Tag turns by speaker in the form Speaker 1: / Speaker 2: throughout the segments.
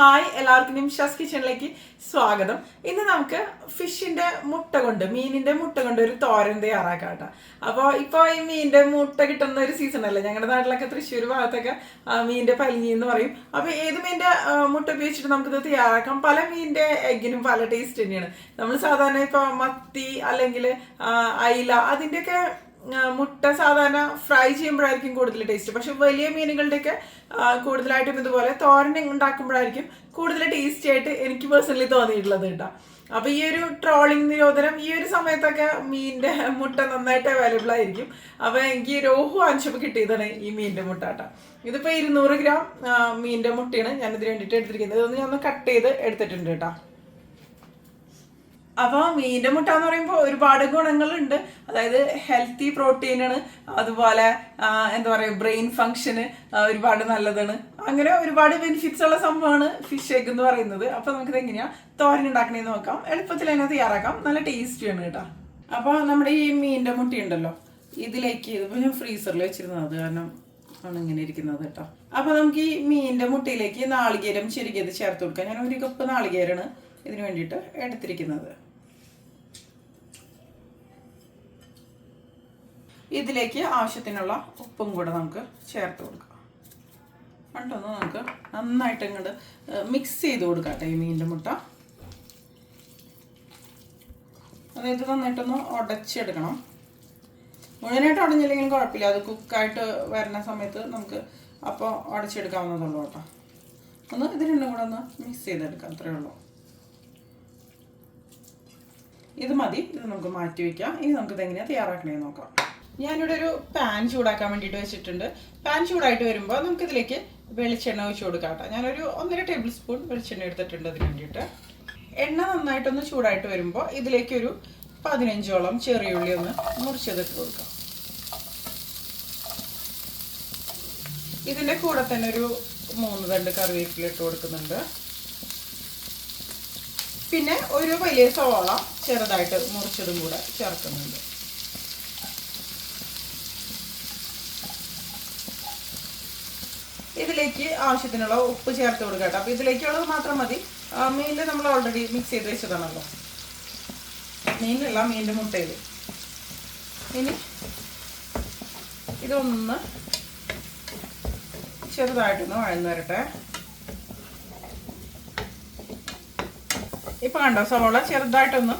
Speaker 1: Hi എല്ലാവർക്കും നിമിഷാസ് കിച്ചണിലേക്ക് സ്വാഗതം. ഇന്ന് നമുക്ക് ഫിഷിന്റെ മുട്ട കൊണ്ട് മീനിന്റെ മുട്ട കൊണ്ട് ഒരു തോരൻ തയ്യാറാക്കാം കേട്ടോ അപ്പോൾ ഇപ്പോൾ ഈ മീനിന്റെ മുട്ട കിട്ടുന്ന ഒരു സീസൺ അല്ലേ? ഞങ്ങളുടെ നാട്ടിലൊക്കെ തൃശ്ശൂർ ഭാഗത്തൊക്കെ മീനിന്റെ പലിഞ്ഞി എന്ന് പറയും. അപ്പോൾ ഏത് മീനിന്റെ മുട്ട ഉപയോഗിച്ചിട്ട് നമുക്കിത് തയ്യാറാക്കാം? പല മീനിന്റെ എഗ്ഗിനും പല ടേസ്റ്റ് തന്നെയാണ്. നമ്മൾ സാധാരണ ഇപ്പോൾ മത്തി അല്ലെങ്കിൽ അയില അതിന്റെയൊക്കെ മുട്ട സാധാരണ ഫ്രൈ ചെയ്യുമ്പോഴായിരിക്കും കൂടുതൽ ടേസ്റ്റ് പക്ഷെ വലിയ മീനുകളുടെയൊക്കെ കൂടുതലായിട്ടും ഇതുപോലെ തോരൻ ഉണ്ടാക്കുമ്പോഴായിരിക്കും കൂടുതൽ ടേസ്റ്റി ആയിട്ട് എനിക്ക് പേഴ്സണലി തോന്നിയിട്ടുള്ളത് കേട്ടോ. അപ്പൊ ഈ ഒരു ട്രോളിംഗ് നിരോധനം ഈ ഒരു സമയത്തൊക്കെ മീനിന്റെ മുട്ട നന്നായിട്ട് അവൈലബിൾ ആയിരിക്കും. അപ്പൊ എനിക്ക് രോഹു വാങ്ങിച്ചപ്പോൾ കിട്ടിയതാണ് ഈ മീനിന്റെ മുട്ട കേട്ടോ. ഇതിപ്പോ ഇരുന്നൂറ് ഗ്രാം മീനിന്റെ മുട്ടയാണ് ഞാൻ ഇതിന് വേണ്ടിയിട്ട് എടുത്തിരിക്കുന്നത്. ഇതൊന്ന് ഞാൻ ഒന്ന് കട്ട് ചെയ്ത് എടുത്തിട്ടുണ്ട് കേട്ടോ. അപ്പോൾ മീന്റെ മുട്ട എന്ന് പറയുമ്പോൾ ഒരുപാട് ഗുണങ്ങളുണ്ട്. അതായത് ഹെൽത്തി പ്രോട്ടീനാണ് അതുപോലെ എന്താ പറയുക ബ്രെയിൻ ഫങ്ഷന് ഒരുപാട് നല്ലതാണ്. അങ്ങനെ ഒരുപാട് ബെനിഫിറ്റ്സ് ഉള്ള സംഭവമാണ് ഫിഷ് എഗ് എന്ന് പറയുന്നത്. അപ്പോൾ നമുക്കിത് എങ്ങനെയാണ് തോരൻ ഉണ്ടാക്കണേന്ന് നോക്കാം. എളുപ്പത്തിൽ തന്നെ തയ്യാറാക്കാം. നല്ല ടേസ്റ്റിയാണ് കേട്ടോ. അപ്പോൾ നമ്മുടെ ഈ മീന്റെ മുട്ടി ഉണ്ടല്ലോ ഇതിലേക്ക് ഇതിപ്പോൾ ഞാൻ ഫ്രീസറിൽ വെച്ചിരുന്നത്. അത് കാരണം ആണ് ഇങ്ങനെ ഇരിക്കുന്നത് കേട്ടോ. അപ്പോൾ നമുക്ക് ഈ മീനിന്റെ മുട്ടയിലേക്ക് നാളികേരം ചെരുകിയത് ചേർത്ത് കൊടുക്കാം. ഞാൻ ഒരു കപ്പ് നാളികേരമാണ് ഇതിന് വേണ്ടിയിട്ട് എടുത്തിരിക്കുന്നത്. ഇതിലേക്ക് ആവശ്യത്തിനുള്ള ഉപ്പും കൂടെ നമുക്ക് ചേർത്ത് കൊടുക്കാം. കണ്ടോ നമുക്ക് നന്നായിട്ട് ഇങ്ങോട്ട് മിക്സ് ചെയ്ത് കൊടുക്കാം ഈ മീനിന്റെ മുട്ട. അതായത് നന്നായിട്ടൊന്ന് ഉടച്ചെടുക്കണം മുഴുവനായിട്ട് ഉടഞ്ഞില്ലെങ്കിലും കുഴപ്പമില്ല. അത് കുക്കായിട്ട് വരുന്ന സമയത്ത് നമുക്ക് അപ്പോൾ ഉടച്ചെടുക്കാവുന്നതുള്ളൂ കേട്ടോ. ഒന്ന് ഇത് രണ്ടും കൂടെ ഒന്ന് മിക്സ് ചെയ്തെടുക്കാം. അത്രയേ ഉള്ളൂ. ഇത് മതി. ഇത് നമുക്ക് മാറ്റി വെക്കാം. ഇനി നമുക്ക് ഇതെങ്ങനെയാണ് തയ്യാറാക്കണേ നോക്കാം. ഞാനിവിടെ ഒരു പാൻ ചൂടാക്കാൻ വേണ്ടിയിട്ട് വെച്ചിട്ടുണ്ട്. പാൻ ചൂടായിട്ട് വരുമ്പോൾ നമുക്ക് ഇതിലേക്ക് വെളിച്ചെണ്ണ ഒഴിച്ചു കൊടുക്കാം കേട്ടോ. ഞാനൊരു ഒന്നര ടേബിൾ സ്പൂൺ വെളിച്ചെണ്ണ എടുത്തിട്ടുണ്ട് അതിന് വേണ്ടിയിട്ട്. എണ്ണ നന്നായിട്ടൊന്ന് ചൂടായിട്ട് വരുമ്പോൾ ഇതിലേക്കൊരു പതിനഞ്ചോളം ചെറിയ ഉള്ളി ഒന്ന് മുറിച്ചതിട്ട് കൊടുക്കാം. ഇതിന്റെ കൂടെ തന്നെ ഒരു മൂന്ന് തണ്ട് കറിവേപ്പില ഇട്ട് കൊടുക്കുന്നുണ്ട്. പിന്നെ ഒരു വലിയ സവാള ചെറുതായിട്ട് മുറിച്ചതും കൂടെ ചേർക്കുന്നുണ്ട്. ഇതിലേക്ക് ആവശ്യത്തിനുള്ള ഉപ്പ് ചേർത്ത് കൊടുക്കുക കേട്ടോ. അപ്പോൾ ഇതിലേക്കുള്ളത് മാത്രം മതി. മീനിൽ നമ്മൾ ഓൾറെഡി മിക്സ് ചെയ്ത് വെച്ചതാണല്ലോ. മീനിലുള്ള മീനിന്റെ മുട്ടയിൽ ഇനി ഇതൊന്ന് ചെറുതായിട്ടൊന്ന് വഴന്ന് വരട്ടെ. ഇപ്പൊ കണ്ടോ സവോള ചെറുതായിട്ടൊന്ന്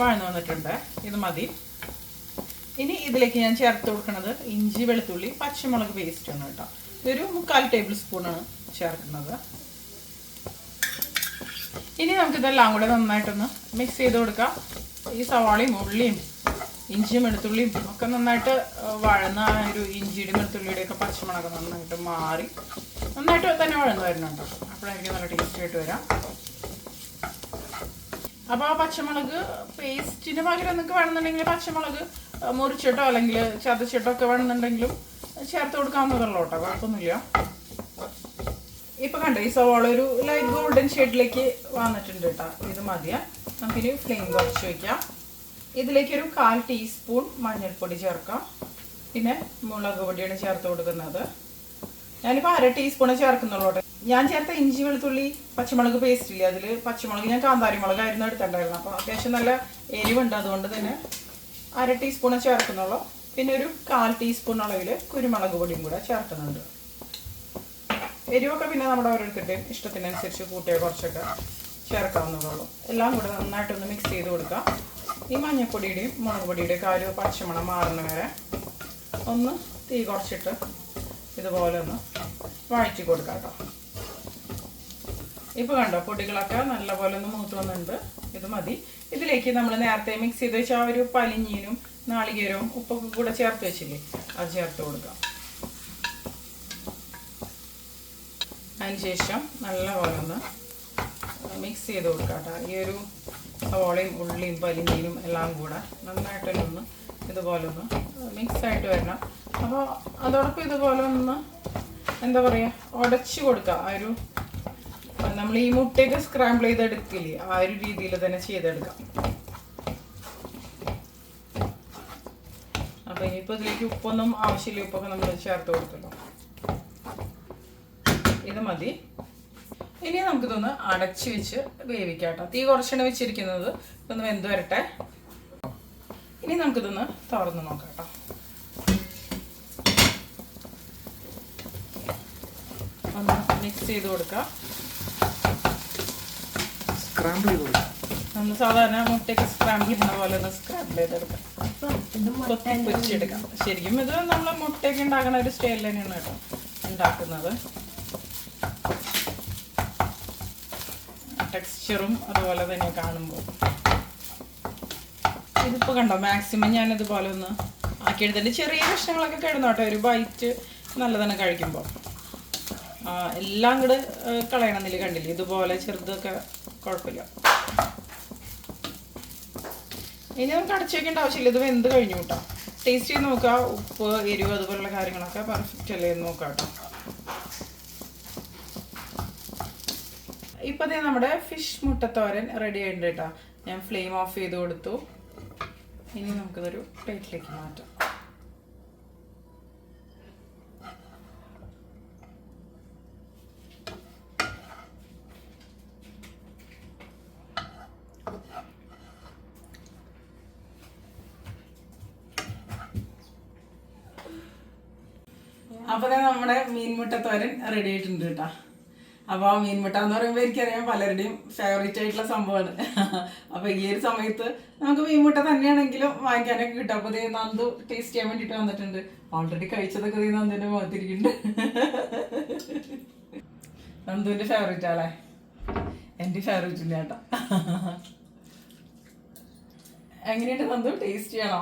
Speaker 1: വഴന്നു വന്നിട്ടുണ്ട്. ഇത് മതി. ഇനി ഇതിലേക്ക് ഞാൻ ചേർത്ത് കൊടുക്കുന്നത് ഇഞ്ചി വെളുത്തുള്ളി പച്ചമുളക് പേസ്റ്റ് ആണ് കേട്ടോ. ഇതൊരു മുക്കാൽ ടേബിൾ സ്പൂണാണ് ചേർക്കുന്നത്. ഇനി നമുക്കിതെല്ലാം കൂടെ നന്നായിട്ടൊന്ന് മിക്സ് ചെയ്ത് കൊടുക്കാം. ഈ സവാളയും ഉള്ളിയും ഇഞ്ചിയും വെളുത്തുള്ളിയും ഒക്കെ നന്നായിട്ട് വഴന്ന ഒരു ഇഞ്ചിയുടെയും വെളുത്തുള്ളിയുടെ ഒക്കെ പച്ചമുളക് നന്നായിട്ട് മാറി നന്നായിട്ട് തന്നെ വഴന്ന് വരുന്നുണ്ട്. അപ്പോഴായിരിക്കും നല്ല ടേസ്റ്റ് ആയിട്ട് വരാം. അപ്പോൾ ആ പച്ചമുളക് പേസ്റ്റിന് പകരം നിങ്ങൾക്ക് വേണമെന്നുണ്ടെങ്കിൽ പച്ചമുളക് മുറിച്ചിട്ടോ അല്ലെങ്കിൽ ചതച്ചിട്ടോ ഒക്കെ വേണമെന്നുണ്ടെങ്കിലും ചേർത്ത് കൊടുക്കാവുന്നതുള്ളൂ കേട്ടോ കുഴപ്പമൊന്നുമില്ല. ഇപ്പൊ കണ്ടോ ഈ സവാള ഒരു ലൈറ്റ് ഗോൾഡൻ ഷെയ്ഡിലേക്ക് വന്നിട്ടുണ്ട് കേട്ടോ ഇത് മതിയാ നമുക്കിനി ഫ്ലെയിം കുറച്ച് ഇതിലേക്ക് ഒരു കാൽ ടീസ്പൂൺ മഞ്ഞൾപ്പൊടി ചേർക്കാം. പിന്നെ മുളക് പൊടിയാണ് ചേർത്ത് കൊടുക്കുന്നത്. ഞാനിപ്പോൾ അര ടീസ്പൂണ് ചേർക്കുന്നുള്ളൂ ഞാൻ ചേർത്ത ഇഞ്ചി വെളുത്തുള്ളി പച്ചമുളക് പേസ്റ്റ് ഇല്ല? അതിൽ പച്ചമുളക് ഞാൻ കാന്താരി മുളകായിരുന്നു എടുത്തിട്ടുണ്ടായിരുന്നു അപ്പോൾ അത്യാവശ്യം നല്ല എരിവുണ്ട് അതുകൊണ്ട് തന്നെ അര ടീസ്പൂണ് ചേർക്കുന്നുള്ളൂ. പിന്നെ ഒരു കാൽ ടീസ്പൂൺ അളവിൽ കുരുമുളക് പൊടിയും കൂടെ ചേർക്കുന്നുണ്ട്. എരിവൊക്കെ പിന്നെ നമ്മുടെ ഓരോരുത്തരുടെയും ഇഷ്ടത്തിനനുസരിച്ച് കൂട്ടിയ കുറച്ചൊക്കെ ചേർക്കാവുന്നതുള്ളൂ എല്ലാം കൂടെ നന്നായിട്ടൊന്ന് മിക്സ് ചെയ്ത് കൊടുക്കാം. ഈ മഞ്ഞൾപ്പൊടിയുടെയും മുളക് പൊടിയുടെയും ഒക്കെ ഒരു പച്ചമണം മാറുന്ന വരെ ഒന്ന് തീ കുറച്ചിട്ട് ഇതുപോലെ ഒന്ന് വഴറ്റി കൊടുക്കാം കേട്ടോ. ഇപ്പോൾ കണ്ടോ പൊടികളൊക്കെ നല്ലപോലെ ഒന്ന് മൂത്ത് ഇത് മതി. ഇതിലേക്ക് നമ്മൾ നേരത്തെ മിക്സ് ചെയ്ത് വെച്ച ആ ഒരു പലിഞ്ഞീനും നാളികേരവും ഉപ്പൊക്കെ കൂടെ ചേർത്ത് വെച്ചില്ലേ അത് ചേർത്ത് കൊടുക്കാം. അതിനുശേഷം നല്ലപോലെ ഒന്ന് മിക്സ് ചെയ്ത് കൊടുക്കാം കേട്ടോ. ഈ ഒരു സവോളയും ഉള്ളിയും പലിഞ്ഞീനും എല്ലാം കൂടെ നന്നായിട്ടൊന്ന് ഇതുപോലെ ഒന്ന് മിക്സ് ആയിട്ട് വരണം. അപ്പോൾ അതോടൊപ്പം ഇതുപോലെ ഒന്ന് എന്താ പറയുക ഉടച്ച് കൊടുക്കുക ആ ഒരു നമ്മൾ ഈ മുട്ടയൊക്കെ സ്ക്രാമ്പിൾ ചെയ്തെടുക്കില്ലേ? ആ ഒരു രീതിയിൽ തന്നെ ചെയ്തെടുക്കാം. അപ്പോൾ ഇനിയിപ്പോൾ ഇതിലേക്ക് ഉപ്പൊന്നും ആവശ്യമില്ല. ഉപ്പൊക്കെ നമ്മൾ ചേർത്ത് കൊടുത്തല്ലോ. ഇത് മതി. ഇനി നമുക്കിതൊന്ന് അടച്ച് വെച്ച് വേവിക്കാം കേട്ടോ. തീ കുറച്ചാണ് വെച്ചിരിക്കുന്നത് ഇതൊന്ന് വെന്ത് വരട്ടെ. ഇനി നമുക്കിതൊന്ന് തുറന്ന് നോക്കാം കേട്ടോ. ഒന്ന് മിക്സ് ചെയ്ത് കൊടുക്കാം.
Speaker 2: സ്ക്രാമ്പിൾ ചെയ്ത് കൊടുക്കാം.
Speaker 1: നമ്മൾ സാധാരണ മുട്ടയൊക്കെ സ്ക്രാമ്പിൾ ചെയ്യുന്ന പോലെ ഒന്ന് സ്ക്രാമ്പിൾ ചെയ്തെടുക്കാം. കൊത്തി പൊരിച്ചെടുക്കാം. ശരിക്കും ഇത് നമ്മൾ മുട്ടയൊക്കെ ഉണ്ടാക്കുന്ന ഒരു സ്റ്റൈൽ തന്നെയാണ് കേട്ടോ ഉണ്ടാക്കുന്നത്. ടെക്സ്ചറും അതുപോലെ തന്നെ കാണുമ്പോൾ. ഇതിപ്പോൾ കണ്ടോ മാക്സിമം ഞാൻ ഇതുപോലെ ഒന്ന് ആക്കി എടുത്തിട്ട് ചെറിയ കഷ്ണങ്ങളൊക്കെ കേട്ടോ. ഒരു ബൈറ്റ് നല്ലതന്നെ കഴിക്കുമ്പോൾ. ആ, എല്ലാം കൂടെ കളയണമെന്നില്ല കണ്ടില്ലേ? ഇതുപോലെ ചെറുതൊക്കെ കുഴപ്പമില്ല. ഇനി നമുക്ക് അടച്ചു വെക്കേണ്ട ആവശ്യമില്ല. ഇത് വെന്ത് കഴിഞ്ഞു കേട്ടോ. ടേസ്റ്റ് ചെയ്ത് നോക്കുക. ഉപ്പ് എരിവ് അതുപോലുള്ള കാര്യങ്ങളൊക്കെ പെർഫെക്റ്റ് അല്ലേ എന്ന് നോക്കാം കേട്ടോ. ഇപ്പൊ നമ്മുടെ ഫിഷ് മുട്ടത്തോരൻ റെഡി ആയിട്ടുണ്ട് കേട്ടോ. ഞാൻ ഫ്ലെയിം ഓഫ് ചെയ്ത് കൊടുത്തു. ഇനി നമുക്കിതൊരു പ്ലേറ്റിലേക്ക് മാറ്റാം. അപ്പൊ തന്നെ നമ്മുടെ മീൻമുട്ട തോരൻ റെഡി ആയിട്ടുണ്ട് കേട്ടോ. അപ്പോൾ ആ മീൻമുട്ട എന്ന് പറയുമ്പോൾ എനിക്കറിയാം പലരുടെയും ഫേവറേറ്റ് ആയിട്ടുള്ള സംഭവമാണ്. അപ്പൊ ഈ ഒരു സമയത്ത് നമുക്ക് മീൻമുട്ട തന്നെയാണെങ്കിലും വാങ്ങിക്കാനൊക്കെ കിട്ടും. അപ്പൊ ദേ നന്ദു ടേസ്റ്റ് ചെയ്യാൻ വേണ്ടിട്ട് വന്നിട്ടുണ്ട്. ഓൾറെഡി കഴിച്ചതൊക്കെ ദേ നന്ദുവിന്റെ മുഖത്തിരിക്കുന്നുണ്ട്. നന്ദുവിന്റെ ഫേവറേറ്റ് ആളെ. എന്റെ ഫേവറേറ്റ് ഇല്ല കേട്ടോ. എങ്ങനെയുണ്ട് നന്ദു? ടേസ്റ്റ് ചെയ്യണോ?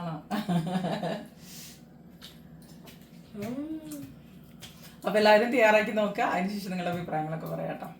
Speaker 1: ആണോ? അപ്പൊ എല്ലാവരും തയ്യാറാക്കി നോക്കുക അതിനുശേഷം നിങ്ങളുടെ അഭിപ്രായങ്ങളൊക്കെ പറയാം